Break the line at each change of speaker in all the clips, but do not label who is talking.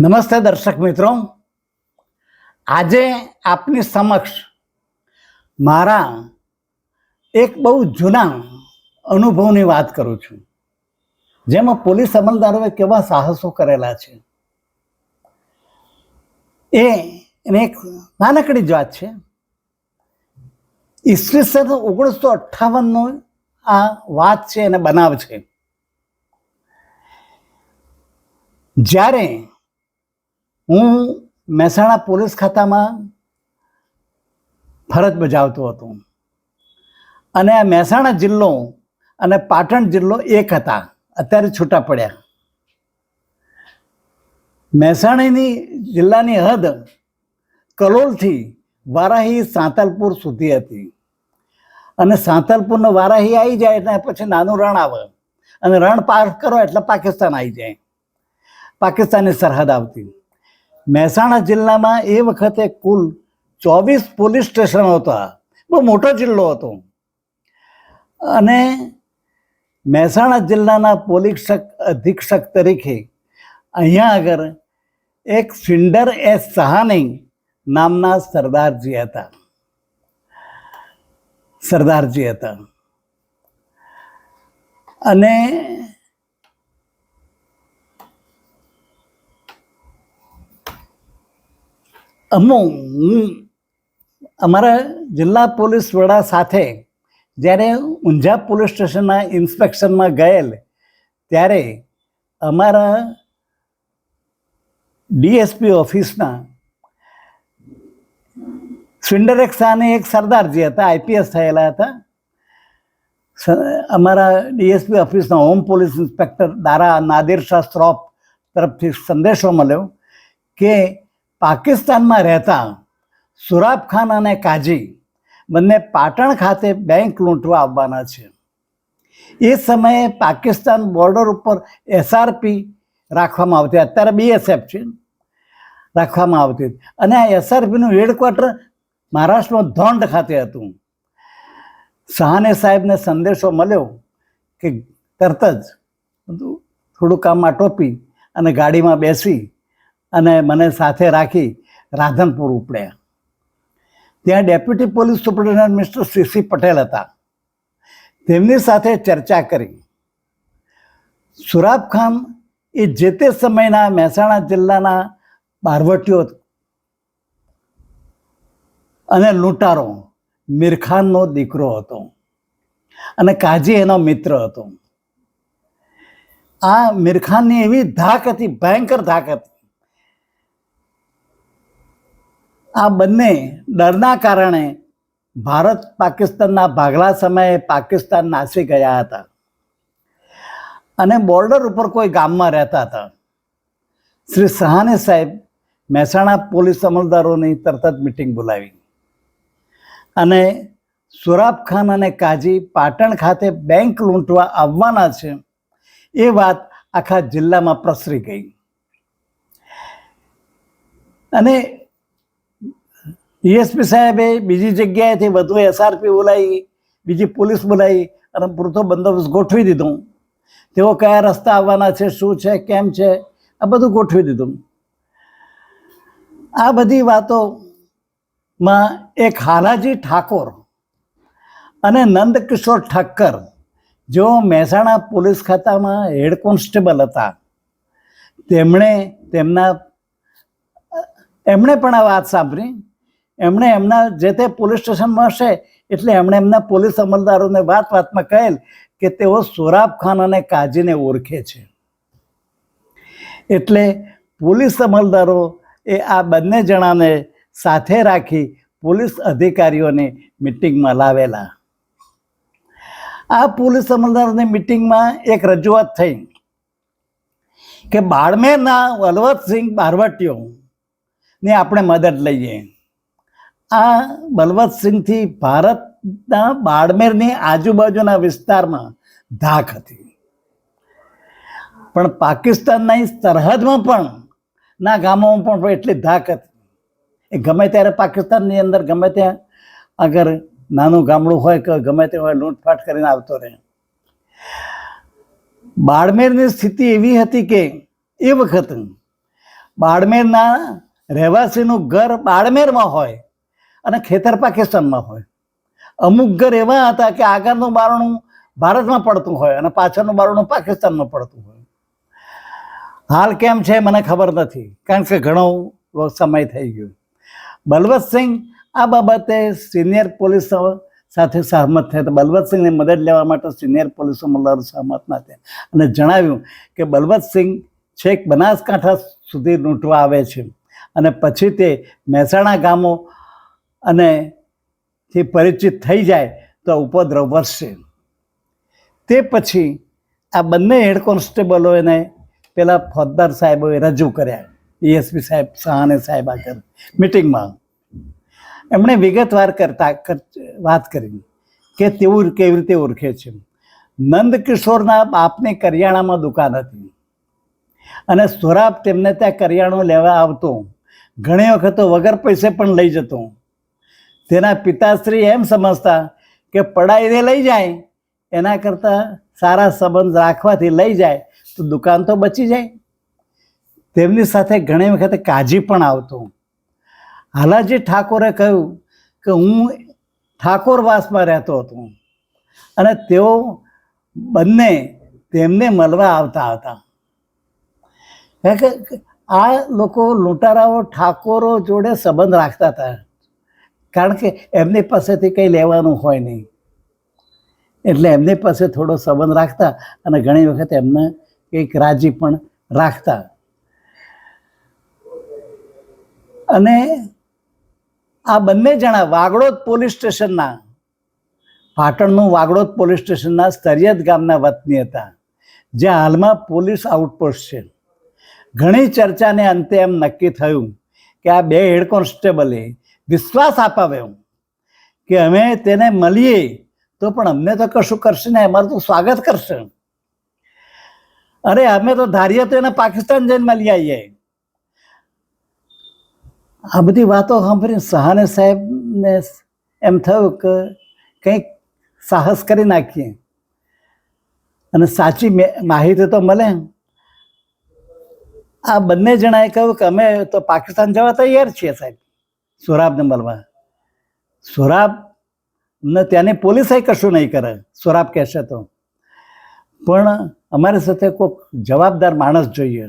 નમસ્તે દર્શક મિત્રો. આજે આપની સમક્ષ મારા એક બહુ જૂના અનુભવની વાત કરું છું. જેમાં પોલીસ અમલદારોએ કેવા સાહસો કરેલા છે. એ એની એક નાનકડી જ વાત છે. ઈસવીસન ઓગણીસો અઠ્ઠાવનનો આ વાત છે અને બનાવ છે. જ્યારે હું મહેસાણા પોલીસ ખાતામાં ફરજ બજાવતો હતો. અને આ મહેસાણા જિલ્લો અને પાટણ જિલ્લો એક હતા. અત્યારે છૂટા પડ્યા. મહેસાણાની જિલ્લાની હદ કલોલથી વારાહી સાંતલપુર સુધી હતી. અને સાંતલપુરનો વારાહી આવી જાય એટલે પછી નાનું રણ આવે. અને રણ પાર કરો એટલે પાકિસ્તાન આવી જાય. પાકિસ્તાનની સરહદ આવતી. મહેસાણા જિલ્લામાં એ વખતે કુલ ચોવીસ પોલીસ સ્ટેશનો હતા. બહુ મોટો જિલ્લો હતો. અને મહેસાણા જિલ્લાના પોલીસ અધિક્ષક તરીકે અહીંયા આગળ એક સિન્ડર એસ સહાની નામના સરદારજી હતા. સરદારજી હતા. અને અમુ હું અમારા જિલ્લા પોલીસ વડા સાથે જ્યારે ઊંઝા પોલીસ સ્ટેશનના ઇન્સ્પેક્શનમાં ગયેલ ત્યારે અમારા ડીએસપી ઓફિસના સ્વિન્ડરેક શાહને એક સરદારજી હતા, આઈપીએસ થયેલા હતા. અમારા ડીએસપી ઓફિસના home police inspector Dara Nadir Shah Shroff તરફથી સંદેશો મળ્યો કે પાકિસ્તાનમાં રહેતા સુરાબ ખાન અને કાજી બંને પાટણ ખાતે બેંક લૂંટવા આવવાના છે. એ સમયે પાકિસ્તાન બોર્ડર ઉપર એસઆરપી રાખવામાં આવતી, અત્યારે બીએસએફ છે, રાખવામાં આવતી. અને આ એસઆરપીનું હેડક્વાર્ટર મહારાષ્ટ્રમાં ધોંડ ખાતે હતું. સહાને સાહેબને સંદેશો મળ્યો કે તરત જ થોડું કામમાં ટોપી અને ગાડીમાં બેસી અને મને સાથે રાખી રાધનપુર ઉપડ્યા ત્યાં deputy police superintendent mister CC Patel હતા. તેમની સાથે ચર્ચા કરી. સુરાબ ખાન એ જે તે સમયના મહેસાણા જિલ્લાના બારવટીઓ અને લૂંટારો, મીરખાનનો દીકરો હતો અને કાજી એનો મિત્ર હતો. આ મીરખાનની એવી ધાક હતી, ભયંકર ધાક હતી. આ બંને ડરના કારણે ભારત પાકિસ્તાનના ભાગલા સમયે પાકિસ્તાન નાસી ગયા હતા. અને બોર્ડર ઉપર કોઈ ગામમાં રહેતા હતા. શ્રી સહાને સાહેબ મહેસાણા પોલીસ અમલદારોની તરત જ મિટિંગ બોલાવી. અને સુરાબ ખાન અને કાજી પાટણ ખાતે બેંક લૂંટવા આવવાના છે એ વાત આખા જિલ્લામાં પ્રસરી ગઈ. અને ડીએસપી સાહેબે બીજી જગ્યાએથી વધુ એસઆરપી બોલાવી, બીજી પોલીસ બોલાવી અને પૂરતો બંદોબસ્ત ગોઠવી દીધો. તેઓ કયા રસ્તા આવવાના છે, શું છે, કેમ છે, આ બધું ગોઠવી દીધું. આ બધી વાતોમાં એક હાલાજી ઠાકોર અને નંદકિશોર ઠક્કર, જેઓ મહેસાણા પોલીસ ખાતામાં હેડ કોન્સ્ટેબલ હતા. તેમણે તેમના એમણે પણ આ વાત સાંભળી. એમણે એમના જે તે પોલીસ સ્ટેશનમાં હશે, એટલે એમણે એમના પોલીસ અમલદારોને વાત વાતમાં કહેલ કે તેઓ સોરાબ ખાન અને કાજીને ઓળખે છે. એટલે પોલીસ અમલદારો એ આ બંને જણાને સાથે રાખી પોલીસ અધિકારીઓની મિટિંગમાં લાવેલા. આ પોલીસ અમલદારોની મિટિંગમાં એક રજૂઆત થઈ કે બાળમેરના વલવતસિંહ બારવટીઓ ની આપણે મદદ લઈએ. આ બલવંતસિંહથી ભારતના બાડમેરની આજુબાજુના વિસ્તારમાં ધાક હતી. પણ પાકિસ્તાનના સરહદમાં પણ, ના ગામોમાં પણ એટલી ધાક હતી. એ ગમે ત્યારે પાકિસ્તાનની અંદર, ગમે ત્યાં અગર નાનું ગામડું હોય કે ગમે તે હોય લૂંટફાટ કરીને આવતો રહે. બાડમેરની સ્થિતિ એવી હતી કે, એ વખત બાડમેરના રહેવાસીનું ઘર બાડમેરમાં હોય અને ખેતર પાકિસ્તાનમાં હોય. અમુક ઘર એવા હતા કે આગળનું બારણું ભારતમાં પડતું હોય અને પાછળનું બારણું પાકિસ્તાનમાં પડતું હોય. હાલ કેમ છે મને ખબર નથી, કારણ કે ઘણો સમય થઈ ગયો. બલવતસિંહ આ બાબતે સિનિયર પોલીસ સાથે સહમત થયા તો બલવંતસિંહની મદદ લેવા માટે સિનિયર પોલીસ અમલદારો સહમત ના થયા. અને જણાવ્યું કે બલવતસિંહ છેક બનાસકાંઠા સુધી લૂંટવા આવે છે. અને પછી તે મહેસાણા ગામો અને થી પરિચિત થઈ જાય તો ઉપદ્રવ વધશે. તે પછી આ બંને હેડ કોન્સ્ટેબલોને પેલા ફોજદાર સાહેબોએ રજૂ કર્યા. ડીએસપી સાહેબ, સહાને સાહેબ આગળ મિટિંગમાં. એમણે વિગતવાર કરતા વાત કરી કે તેઓ કેવી રીતે ઓળખે છે. નંદકિશોરના બાપની કરિયાણામાં દુકાન હતી. અને સોરાબ તેમને ત્યાં કરિયાણું લેવા આવતો. ઘણી વખત વગર પૈસે પણ લઈ જતો. તેના પિતાશ્રી એમ સમજતા કે પડાઈને લઈ જાય, એના કરતાં સારા સંબંધ રાખવાથી લઈ જાય, તો દુકાન તો બચી જાય. તેમની સાથે ઘણી વખત કાજી પણ આવતો હાલાજી ઠાકોરે કહ્યું કે હું ઠાકોરવાસમાં રહેતો હતો અને તેઓ બંને તેમને મળવા આવતા હતા. આ લોકો લૂંટારાઓ ઠાકોરો જોડે સંબંધ રાખતા હતા. કારણ કે એમની પાસેથી કંઈ લેવાનું હોય નહીં. એટલે એમની પાસે થોડો સંબંધ રાખતા અને ઘણી વખત એમને કંઈક રાજી પણ રાખતા. અને આ બંને જણા વાગડોદ પોલીસ સ્ટેશનના, પાટણનું વાગડોદ પોલીસ સ્ટેશનના સ્તરિયત ગામના વતની હતા, જ્યાં હાલમાં પોલીસ આઉટપોસ્ટ છે. ઘણી ચર્ચાને અંતે એમ નક્કી થયું કે આ બે હેડ કોન્સ્ટેબલે વિશ્વાસ અપાવ્યો કે અમે તેને મળીએ તો પણ અમને તો કશું કરશે ને અમારું તો સ્વાગત કરશે. અરે, અમે તો ધારીએ તો એને પાકિસ્તાન જઈને મળી આવીએ આ બધી વાતો સાંભળીને સહાને સાહેબને એમ થયું કે કંઈક સાહસ કરી નાખીએ. અને સાચી માહિતી તો મળે. આ બંને જણાએ કહ્યું કે અમે તો પાકિસ્તાન જવા તૈયાર છીએ સાહેબ. સોરાબને મળવા. સોરાબ ને ત્યાંની પોલીસે કશું નહીં કરે, સોરાબ કહેશે તો. પણ અમારી સાથે કોઈક જવાબદાર માણસ જોઈએ.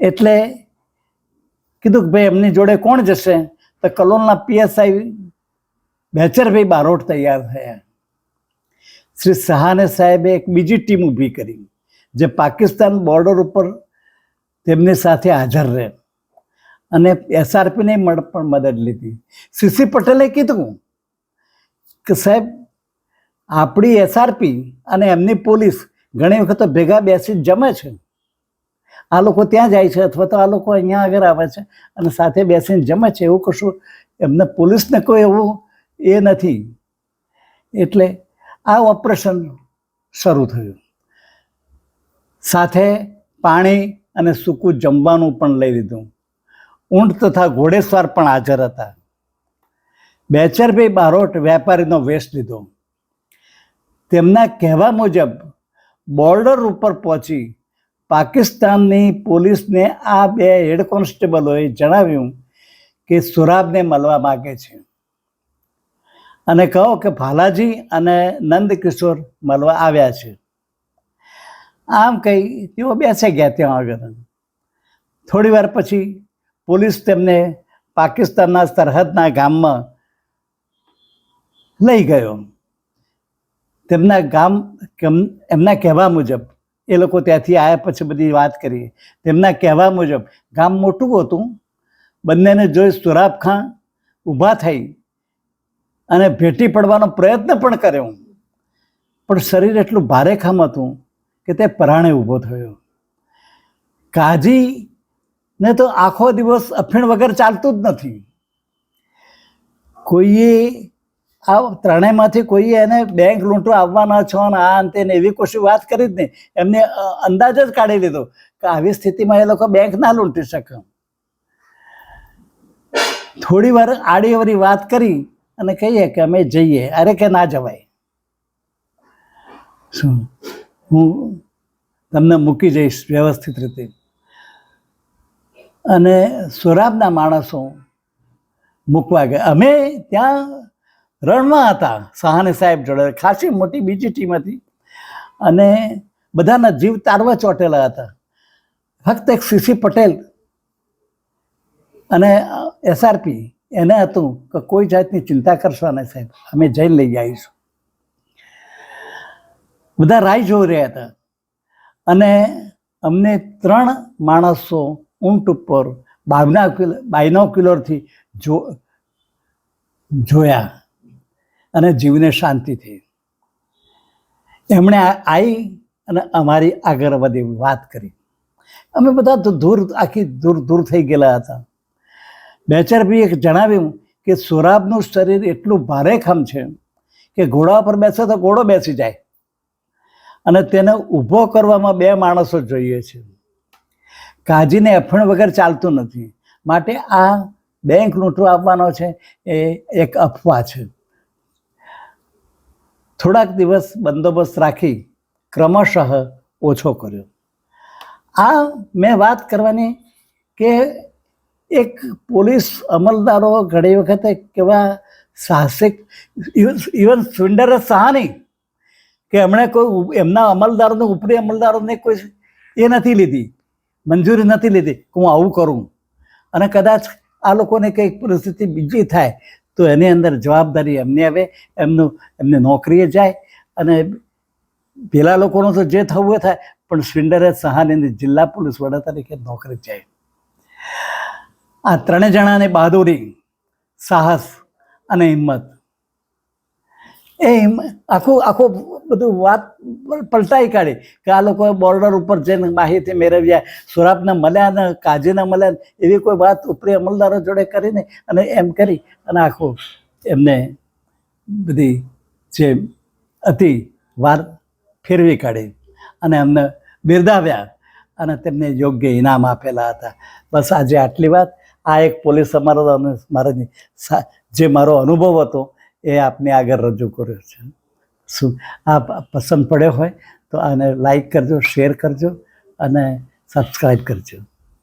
એટલે કીધું કે ભાઈ, એમની જોડે કોણ જશે? તો કલોલના પીએસઆઈ બેચરભાઈ બારોટ તૈયાર થયા. શ્રી સહાને સાહેબે એક બીજી ટીમ ઊભી કરી, જે પાકિસ્તાન બોર્ડર ઉપર તેમની સાથે હાજર રહે. અને એસઆરપીને પણ મદદ લીધી. સીસી પટેલે કીધું કે સાહેબ, આપણી એસઆરપી અને એમની પોલીસ ઘણી વખત ભેગા બેસી જમે છે. આ લોકો ત્યાં જાય છે અથવા તો આ લોકો અહીંયા આગળ આવે છે અને સાથે બેસીને જમે છે. એવું કશું એમને પોલીસને કોઈ એવું એ નથી. એટલે આ ઓપરેશન શરૂ થયું. સાથે પાણી અને સૂકું જમવાનું પણ લઈ લીધું. ઊંટ તથા ઘોડેસવાર પણ હાજર હતા. બેચરભાઈ બારોટ વેપારીનો વેશ લીધો. તેમના કહેવા મુજબ, બોર્ડર ઉપર પહોંચી પાકિસ્તાનની પોલીસને આ બે હેડ કોન્સ્ટેબલોએ જણાવ્યું કે સુરાબને મળવા માગે છે. અને કહો કે ભાલાજી અને નંદકિશોર મળવા આવ્યા છે. આમ કહી તેઓ બેસી ગયા ત્યાં આગળ. થોડી વાર પછી પોલીસ તેમને પાકિસ્તાનના સરહદના ગામમાં લઈ ગયો. તેમના ગામ એમના કહેવા મુજબ, એ લોકો ત્યાંથી આવ્યા પછી બધી વાત કરી. તેમના કહેવા મુજબ, ગામ મોટું હતું. બંનેને જોઈ સુરાબ ખાં ઊભા થઈ અને ભેટી પડવાનો પ્રયત્ન પણ કર્યો. પણ શરીર એટલું ભારેખામ હતું કે તે પરાણે ઊભો થયો. કાજી ને તો આખો દિવસ અફીણ વગર ચાલતું જ નથી. કોઈએ આ ત્રણેયમાંથી કોઈએ એને બેંક લૂંટો આવવાના છો ને આ અંતે ને એવી કશું વાત કરી જ નહીં. એમને અંદાજ જ કાઢી લીધો કે આવી સ્થિતિમાં એ લોકો બેંક ના લૂંટી શકે. થોડી વાર આડી અવળી વાત કરી અને કહીએ કે અમે જઈએ. અરે કે ના જવાય. શું? હું તમને મૂકી જઈશ વ્યવસ્થિત રીતે. અને સુરાબના માણસો મૂકવા ગયા. અમે ત્યાં રણમાં હતા, સહાને સાહેબ જોડે, ખાસી મોટી બીજી ટીમ હતી અને બધાના જીવ તારવા ચોટેલા હતા. ફક્ત એક સીસી પટેલ અને એસઆરપી એને હતું કે કોઈ જાતની ચિંતા કરશો નહીં સાહેબ, અમે જઈને લઈ આવીશું. બધા રાહ જોઈ રહ્યા હતા. અને અમને ત્રણ માણસો ઊંટ ઉપર બાયના બાયનોક્યુલરથી જો, જોયા અને જીવને શાંતિ થઈ. એમણે આવી અને અમારી આગળ બધી વાત કરી. અમે બધા તો દૂર, આખી દૂર દૂર થઈ ગયેલા હતા. બેચરભીએ જણાવ્યું કે સોરાબનું શરીર એટલું ભારેખમ છે કે ઘોડા પર બેસે તો ઘોડો બેસી જાય. અને તેને ઊભો કરવામાં બે માણસો જોઈએ છે. કાજીને અફણ વગર ચાલતું નથી. માટે આ બેંક લૂંટો આપવાનો છે એ એક અફવા છે. થોડાક દિવસ બંદોબસ્ત રાખી ક્રમશઃ ઓછો કર્યો. આ મેં વાત કરવાની કે એક પોલીસ અમલદારો ઘણી વખતે કેવા સાહસિક ઇવન સુંદર સહાની કે એમણે કોઈ એમના અમલદારોને, ઉપરી અમલદારોને કોઈ એ નથી લીધી. મંજૂરી નથી લીધી કે હું આવું કરું. અને કદાચ આ લોકોને કંઈક પરિસ્થિતિ બીજી થાય, તો એની અંદર જવાબદારી એમને આવે, એમનું, એમને નોકરીએ જાય. અને પેલા લોકોનું તો જે થવું થાય, પણ સ્વિન્ડરે સહાનીની જિલ્લા પોલીસ વડા તરીકે નોકરી જાય. આ ત્રણે જણાની બહાદુરી, સાહસ અને હિંમત. એ આખું આખું બધું વાત પલટાઈ કાઢી કે આ લોકોએ બોર્ડર ઉપર જઈને માહિતી મેળવ્યા સુરાબને મળ્યા ને કાજીને મળ્યા એવી કોઈ વાત ઉપરી અમલદારો જોડે કરીને અને એમ કરી અને આખું એમને બધી જે હતી વાર ફેરવી કાઢી અને એમને બિરદાવ્યા અને તેમને યોગ્ય ઇનામ આપેલા હતા. બસ આજે આટલી વાત. આ એક પોલીસ અમારો સા- જે મારો અનુભવ હતો એ આપને આગળ રજૂ કર્યો છે. શું આ પસંદ પડ્યો હોય તો આને લાઈક કરજો શેર કરજો અને સબસ્ક્રાઈબ કરજો.